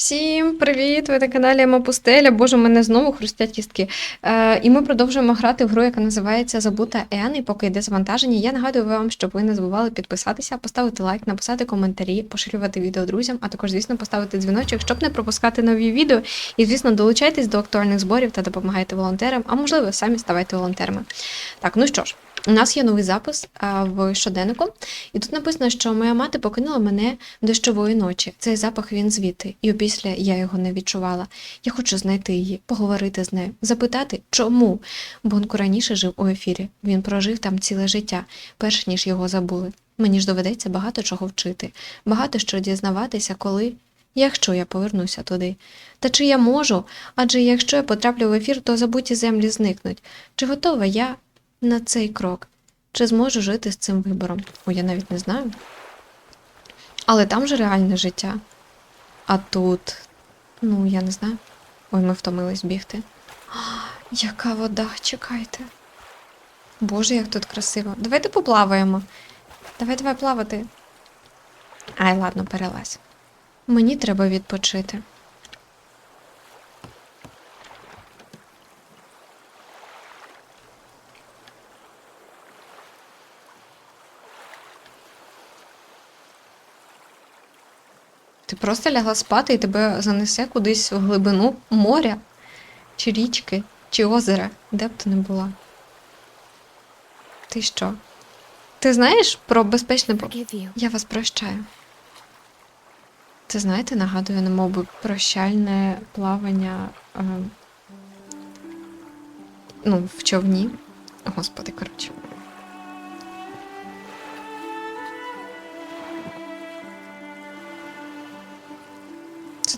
Всім привіт! Ви на каналі Ема Пустеля. Боже, у мене знову хрустять кістки. Е, і ми продовжуємо грати в гру, яка називається Забута Ен. І поки йде завантаження, я нагадую вам, щоб ви не забували підписатися, поставити лайк, написати коментарі, поширювати відео друзям, а також, звісно, поставити дзвіночок, щоб не пропускати нові відео. І, звісно, долучайтесь до актуальних зборів та допомагайте волонтерам, а можливо, самі ставайте волонтерами. Так, ну що ж. У нас є новий запис в щоденнику, і тут написано, що моя мати покинула мене дощової ночі. Цей запах він звідти, і опісля я його не відчувала. Я хочу знайти її, поговорити з нею, запитати, чому. Бонко раніше жив у ефірі. Він прожив там ціле життя, перш ніж його забули. Мені ж доведеться багато чого вчити, багато що дізнаватися, коли. Якщо я повернуся туди. Та чи я можу? Адже якщо я потраплю в ефір, то забуті землі зникнуть. Чи готова я на цей крок? Чи зможу жити з цим вибором? О, я навіть не знаю. Але там же реальне життя. А тут, ну, я не знаю. Ой, ми втомились бігти. А, яка вода, чекайте. Боже, як тут красиво. Давайте поплаваємо. Давай, давай плавати. Ай, ладно, перелазь. Мені треба відпочити. Просто лягла спати і тебе занесе кудись в глибину моря, чи річки, чи озера, де б ти не була. Ти що? Ти знаєш про безпечне Я вас прощаю. Це знаєте, нагадує на мову прощальне плавання е, ну, в човні. Господи, коротше.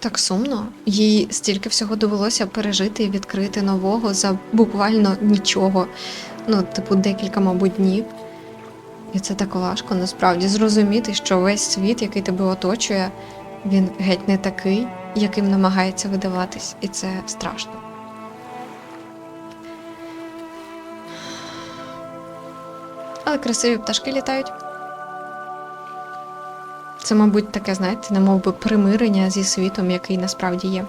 Так сумно. Їй стільки всього довелося пережити і відкрити нового за буквально нічого. Ну, типу, декілька, мабуть, днів. І це так важко насправді зрозуміти, що весь світ, який тебе оточує, він геть не такий, яким намагається видаватись, і це страшно. Але красиві пташки літають. Це, мабуть, таке, знаєте, немов би примирення зі світом, який насправді є.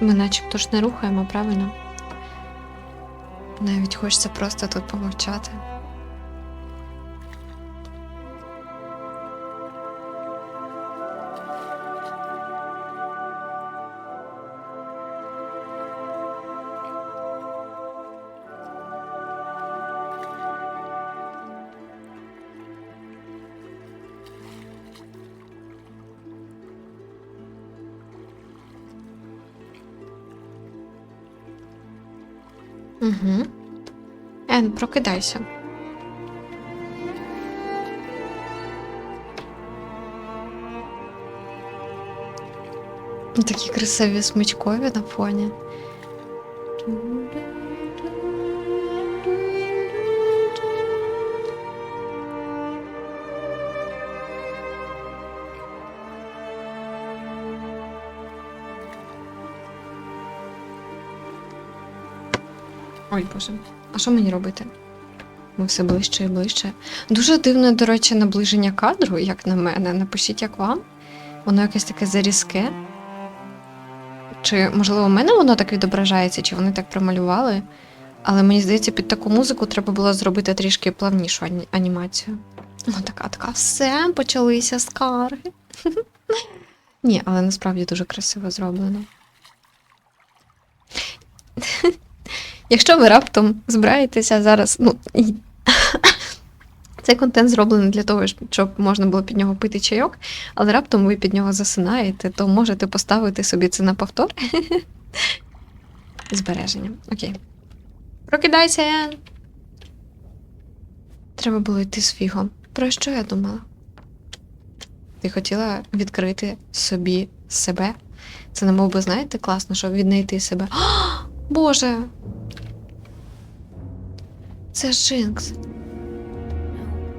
Ми начебто ж не рухаємо, правильно? Навіть хочеться просто тут помовчати. Угу. Ен, прокидайся. Такі красиві смичкові на фоні. Ой, боже. А що мені робити? Ми все ближче і ближче. Дуже дивне, до речі, наближення кадру, як на мене. Напишіть, як вам. Воно якесь таке зарізке. Чи, можливо, у мене воно так відображається, чи вони так промалювали. Але мені здається, під таку музику треба було зробити трішки плавнішу ані- анімацію. Ну, така, така, все, почалися скарги. Ні, але насправді дуже красиво зроблено. Якщо ви раптом збираєтеся зараз, ну цей контент зроблений для того, щоб можна було під нього пити чайок, але раптом ви під нього засинаєте, то можете поставити собі це на повтор. Збереження. Окей. Прокидайся. Треба було йти з фігом. Про що я думала? Ти хотіла відкрити собі себе, Це не мов би, знаєте, класно, щоб віднайти себе. А, Боже! Це Джинкс.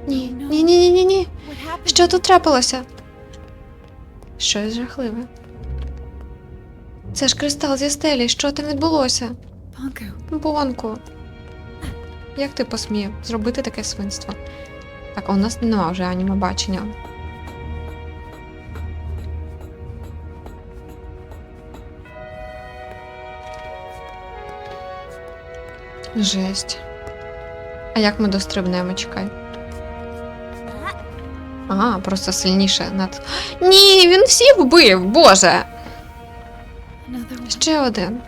Ні, ні, ні, ні, ні, ні. Що тут трапилося? Щось жахливе. Це ж кристал зі стелі. Що там відбулося? Бонку. Як ти посмів зробити таке свинство? Так, у нас нема вже аніме бачення. Жесть. А як ми дострибнемо, чекай. А, просто сильніше над. Ні, він всіх вбив, боже! Ще один.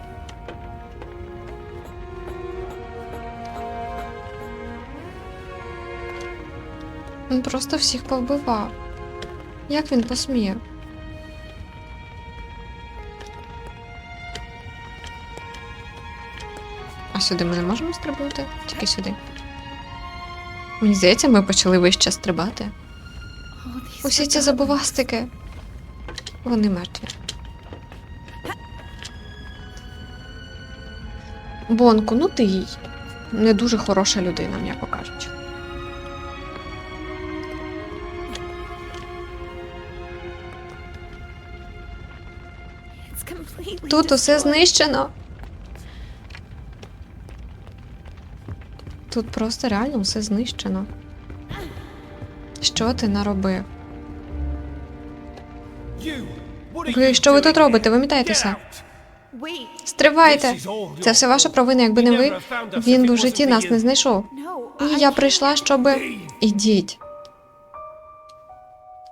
Він просто всіх повбивав. Як він посмів? А сюди ми не можемо стрибнути? Тільки сюди. Мені здається, ми почали вище стрибати. Усі ці забувастики. Вони мертві. Бонку, ну ти їй. Не дуже хороша людина, м'яко кажучи. Тут усе знищено. Тут просто реально все знищено. Що ти наробив? Ви що ви тут робите? Вимітайтеся. Стривайте! Це все ваша провина, якби не ви, він би в житті нас не знайшов. Ні, я прийшла, щоби. Ідіть.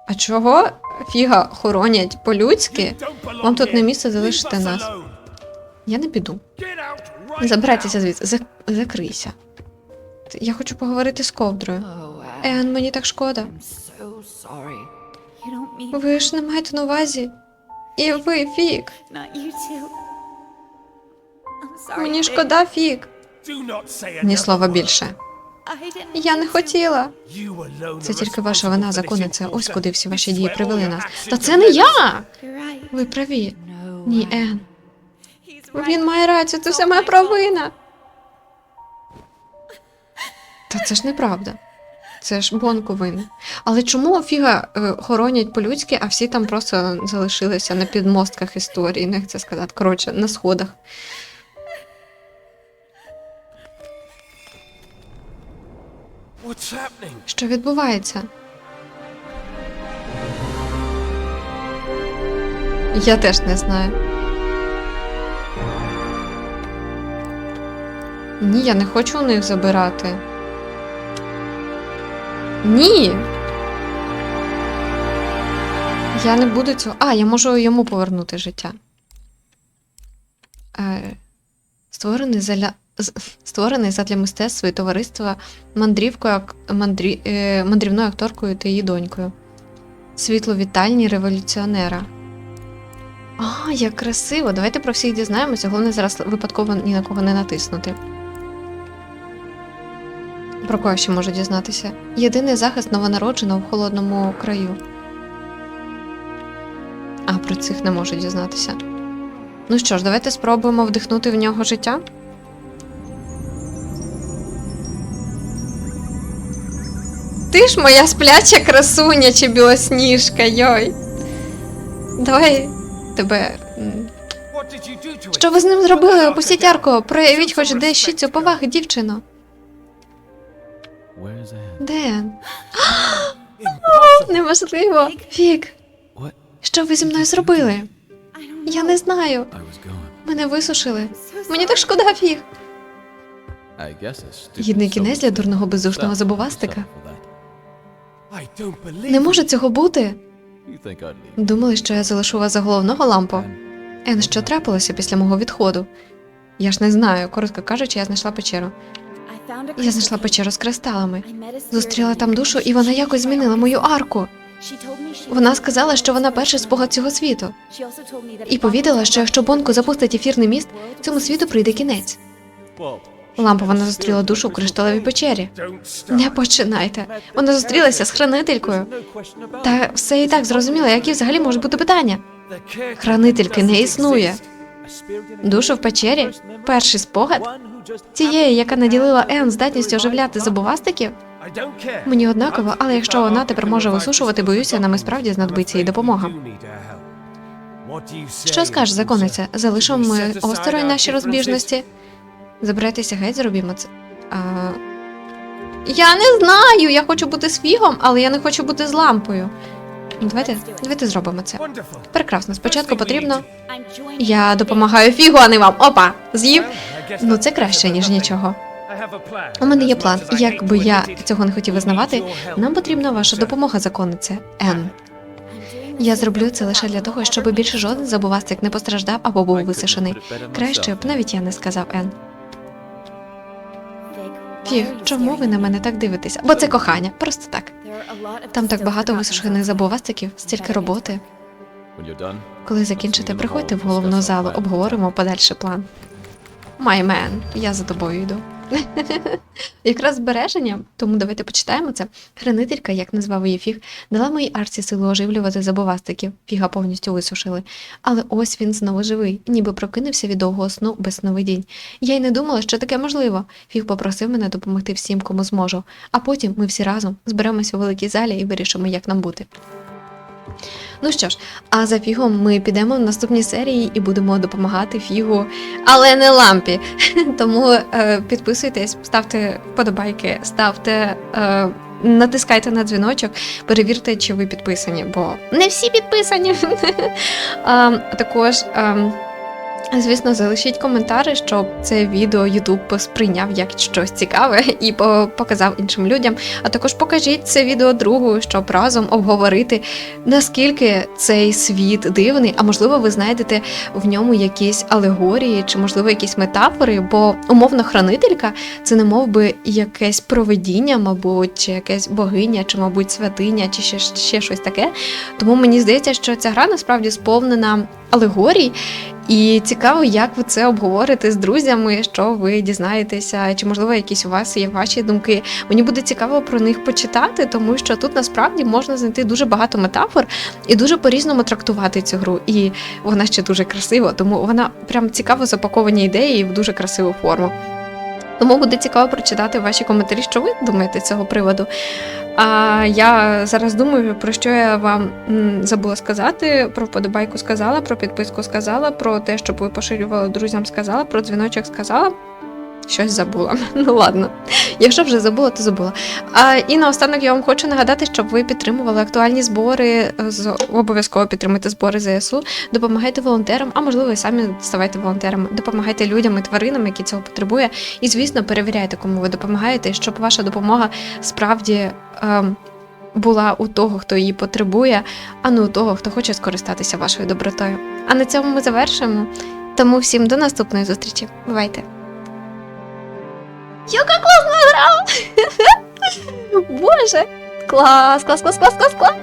А чого фіга хоронять по-людськи? Вам тут не місце залишити нас. Я не піду. Забирайтеся звідси, Зак- закрийся. Я хочу поговорити з ковдрою. Ен, мені так шкода. Ви ж не маєте на увазі. І ви, Фік. Мені шкода, Фік. Ні слова більше. Я не хотіла. Це тільки ваша вина, закони. Це ось куди всі ваші дії привели нас. Та це не я! Ви праві. Ні, Ен. Він має рацію, це все моя провина. Та це ж неправда. Це ж Бонко винен. Але чому фіга е, хоронять по-людськи, а всі там просто залишилися на підмостках історії, ну як це сказати, коротше, на сходах. Що відбувається? Я теж не знаю. Ні, я не хочу у них забирати. Ні. Я не буду цього. А, я можу йому повернути життя. Е, створений заля... створений задля мистецтва і товариства мандрівкою, мандрі... е, мандрівною акторкою та її донькою. Світло вітальні революціонера. А, як красиво! Давайте про всіх дізнаємося, головне зараз випадково ні на кого не натиснути. Про кого ще можу дізнатися? Єдиний захист новонародженого в холодному краю. А про цих не можу дізнатися. Ну що ж, давайте спробуємо вдихнути в нього життя. Ти ж моя спляча красуня чи білосніжка, йой. Давай тебе. Що ви з ним зробили? Опустіть арку, проявіть хоч дещицю поваги, дівчино. Ден, неможливо. Фік, що ви зі мною зробили? Я не знаю. Мене висушили. Мені так шкода, Фік. Гідний кінець для дурного бездушного забувастика. Не може цього бути. Думали, що я залишу вас за головного лампо. Ен, що трапилося після мого відходу? Я ж не знаю. Коротко кажучи, я знайшла печеру. Я знайшла печеру з кристалами. Зустріла там душу, і вона якось змінила мою арку. Вона сказала, що вона перший спогад цього світу, і повідала, що якщо Бонко запустить ефірний міст, цьому світу прийде кінець. Лампа вона зустріла душу в кришталевій печері. Не починайте. Вона зустрілася з хранителькою. Та все і так зрозуміло, які взагалі можуть бути питання. Хранительки не існує. Душу в печері? Перший спогад? Тієї, яка наділила Ен здатністю оживляти забувастиків? Мені однаково, але якщо вона тепер може висушувати, боюся, нам і справді знадобиться їй допомога. Що скажеш, законниця? Залишимо ми осторонь наші розбіжності? Забирайтеся геть, зробімо це. А... Я не знаю, я хочу бути з фігом, але я не хочу бути з лампою. Давайте, давайте зробимо це. Прекрасно, спочатку потрібно. Я допомагаю фігу, а не вам. Опа! З'їв? Ну це краще, ніж нічого. У мене є план. Як би я цього не хотів визнавати, нам потрібна ваша допомога, законниця. Ен. Я зроблю це лише для того, щоб більше жоден забувастик не постраждав або був висушений. Краще б навіть я не сказав Ен. Фіг, чому ви на мене так дивитеся? Бо це кохання, просто так. Там так багато висушених забувастиків, стільки роботи. Коли закінчите, приходьте в головну залу, обговоримо подальший план. Маймен, я за тобою йду. Якраз збереження, тому давайте почитаємо це. Хранителька, як назвав її фіг, дала моїй арці силу оживлювати забувастиків. Фіга повністю висушили. Але ось він знову живий, ніби прокинувся від довгого сну без сновидінь. Я й не думала, що таке можливо. Фіг попросив мене допомогти всім, кому зможу. А потім ми всі разом зберемося у великій залі і вирішимо, як нам бути. Ну що ж, а за фігом ми підемо в наступній серії і будемо допомагати фігу, але не лампі. Тому е, підписуйтесь, ставте вподобайки, ставте. Е, Натискайте на дзвіночок, перевірте, чи ви підписані, бо не всі підписані. а, також, а, звісно, залишіть коментари, щоб це відео YouTube сприйняв як щось цікаве і по- показав іншим людям. А також покажіть це відео другу, щоб разом обговорити, наскільки цей світ дивний, а можливо, ви знайдете в ньому якісь алегорії чи, можливо, якісь метафори, бо умовно хранителька це не мов би якесь провидіння, мабуть, чи якась богиня, чи, мабуть, святиня, чи ще, ще щось таке. Тому мені здається, що ця гра насправді сповнена алегорій. І цікаво, як ви це обговорите з друзями, що ви дізнаєтеся, чи можливо якісь у вас є ваші думки. Мені буде цікаво про них почитати, тому що тут насправді можна знайти дуже багато метафор і дуже по-різному трактувати цю гру. І вона ще дуже красива, тому вона прям цікаво запаковані ідеї в дуже красиву форму. Тому буде цікаво прочитати ваші коментарі, що ви думаєте з цього приводу. А я зараз думаю, про що я вам забула сказати. Про вподобайку сказала, про підписку сказала, про те, щоб ви поширювали друзям, сказала, про дзвіночок сказала. Щось забула. Ну ладно. Якщо вже забула, то забула. А, і наостанок я вам хочу нагадати, щоб ви підтримували актуальні збори. е, Обов'язково підтримуйте збори ЗСУ, допомагайте волонтерам, а можливо, і самі ставайте волонтерами, допомагайте людям і тваринам, які цього потребує. І, звісно, перевіряйте, кому ви допомагаєте, щоб ваша допомога справді ем, була у того, хто її потребує, а не у того, хто хоче скористатися вашою добротою. А на цьому ми завершуємо. Тому всім до наступної зустрічі. Бувайте! Яка классно играл! Боже! Класс, класс, класс, класс, класс, клас!